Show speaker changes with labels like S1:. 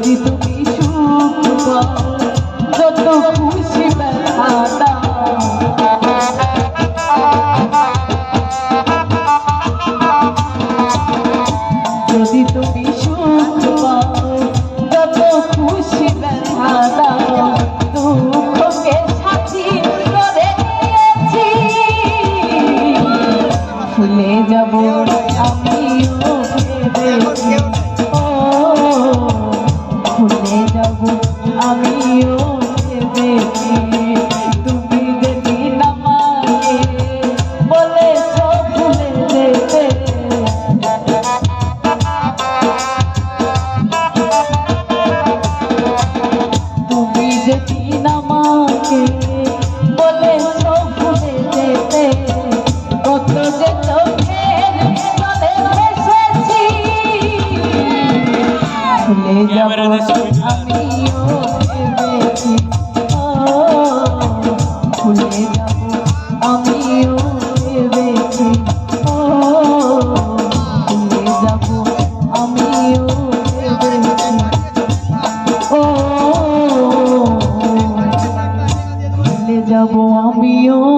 S1: যদি তুমি সুখ যত খুশি যদি তুমি সুখ যত খুশি ব্যথা দাও দুঃখকে সাথী করে ভুলে যাব আমিও চলে আমিও ভেবেছি ভুলে যাব আমিও ভেবেছি ভুলে যাব আমিও ভেবেছি ও ভুলে যাব আমিও